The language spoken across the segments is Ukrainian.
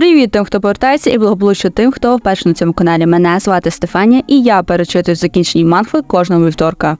Привіт тим, хто повертається, і благополуччя тим, хто вперше на цьому каналі. Мене звати Стефанія, і я перечитую закінчені манфи кожного вівторка.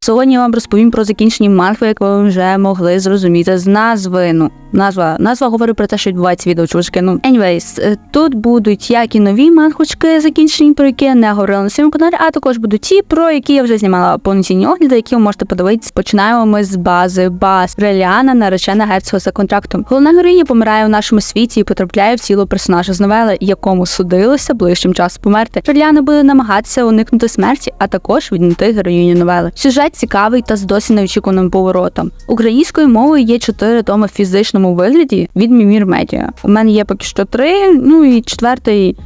Сьогодні я вам розповім про закінчені манфи, як ви вже могли зрозуміти з назви. Назва назва говорить про те, що відбувається відео чувачки. Ну, anyways, е, тут будуть як і нові манхвочки закінчені, про які я не говорила на своєму каналі, а також будуть ті, про які я вже знімала повноцінні огляди, які ви можете подивитися. Починаємо ми з бази Бас Реліана, наречена герцога за контрактом. Головна героїня помирає у нашому світі і потрапляє в тіло персонажа з новели, якому судилося ближчим часом померти. Реліана буде намагатися уникнути смерті, а також віднайти героїню новели. Сюжет цікавий та з досі неочікуваним поворотом. Українською мовою є чотири томи в фізичному вигляді від Мімір Медіа. У мене є поки що три, ну і четвертий.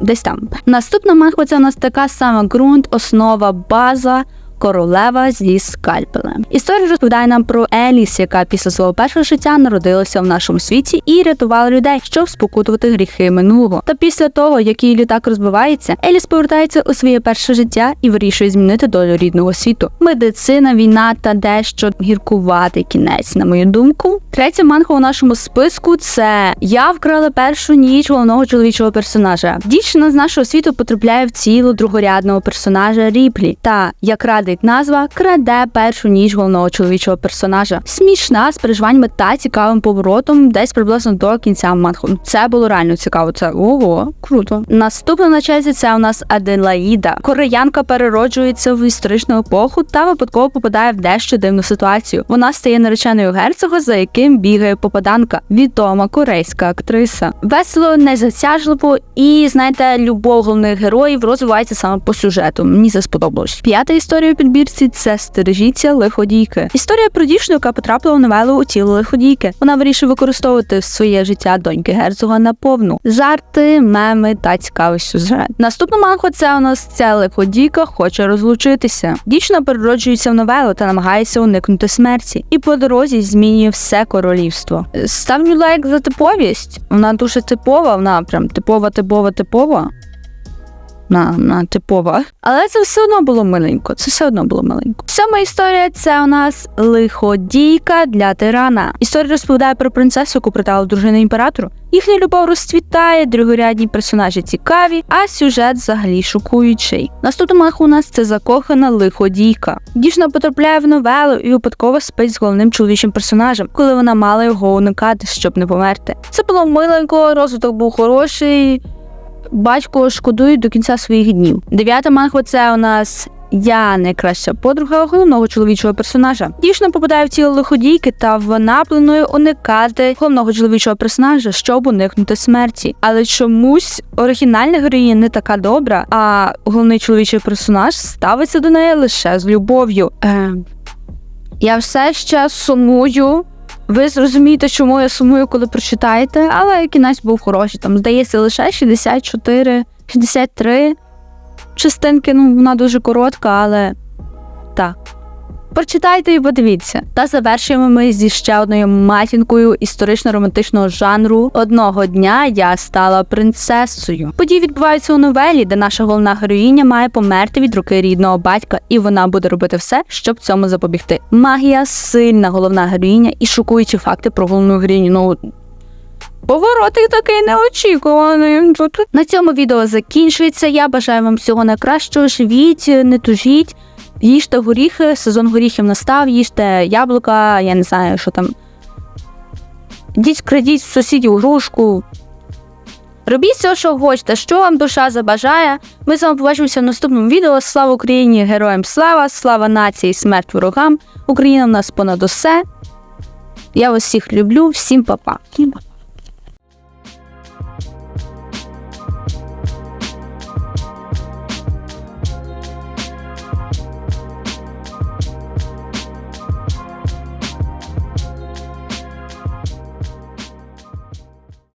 Десь там. Наступна манхва це у нас така сама ґрунт, основа, база. Королева зі скальпелем. Історія розповідає нам про Еліс, яка після свого першого життя народилася в нашому світі і рятувала людей, щоб спокутувати гріхи минулого. Та після того, як її літак розбивається, Еліс повертається у своє перше життя і вирішує змінити долю рідного світу. Медицина, війна та дещо гіркуватий кінець, на мою думку. Третя манга у нашому списку це я вкрала першу ніч головного чоловічого персонажа. Дівчина з нашого світу потрапляє в тіло другорядного персонажа Ріплі. Та як радить назва, краде першу ніч головного чоловічого персонажа. Смішна з переживаннями та цікавим поворотом, десь приблизно до кінця манху. Це було реально цікаво. Це ого, круто. Наступна на черзі це у нас Аделаїда. Кореянка перероджується в історичну епоху та випадково попадає в дещо дивну ситуацію. Вона стає нареченою герцога, за яким бігає попаданка, відома корейська актриса. Весело, незатяжливо і знаєте, любов головних героїв розвивається саме по сюжету. Мені це сподобалось. П'ята історія підбірці це стережіться лиходійки. Історія про дівчину, яка потрапила в новелу у тіло лиходійки. Вона вирішує використовувати своє життя доньки герцога наповну. Жарти, меми та цікавий сюжет. Наступна манхва це у нас ця лиходійка хоче розлучитися. Дівчина перероджується в новелу та намагається уникнути смерті. І по дорозі змінює все королівство. Ставлю лайк за типовість. Вона дуже типова, вона прям типова, типова, типова. На, на типова. Але це все одно було миленько. Це все одно було миленько. Сьома історія це у нас лиходійка для тирана. Історія розповідає про принцесу, яку придала дружина імператору. Їхня любов розцвітає, другорядні персонажі цікаві, а сюжет взагалі шокуючий. Наступна манха у нас це закохана лиходійка. Дівчина потрапляє в новелу і випадково спить з головним чоловічим персонажем, коли вона мала його уникати, щоб не померти. Це було миленько, розвиток був хороший. Батько шкодує до кінця своїх днів. Дев'ята манхва це у нас я найкраща подруга головного чоловічого персонажа. Дівчина попадає в тіло лиходійки, та вона планує уникати головного чоловічого персонажа, щоб уникнути смерті. Але чомусь оригінальна героїня не така добра, а головний чоловічий персонаж ставиться до неї лише з любов'ю. Е, я все ще сумую. Ви зрозумієте, чому я сумую, коли прочитаєте, але кінець був хороший. Там здається лише 64, 63 частинки. Ну вона дуже коротка, але так. Прочитайте і подивіться. Та завершуємо ми зі ще одною матінкою історично-романтичного жанру. Одного дня я стала принцесою. Події відбуваються у новелі, де наша головна героїня має померти від руки рідного батька, і вона буде робити все, щоб цьому запобігти. Магія сильна головна героїня і шокуючі факти про головну героїню. Ну Поворотик такий неочікуваний. На цьому відео закінчується. Я бажаю вам всього найкращого. Живіть, не тужіть. Їжте горіхи, сезон горіхів настав, їжте яблука, я не знаю, що там. Йдіть, крадіть сусідів грушку. Робіть все, що хочете, що вам душа забажає. Ми з вами побачимося в наступному відео. Слава Україні! Героям слава! Слава нації, смерть ворогам! Україна в нас понад усе. Я вас всіх люблю. Всім па-па.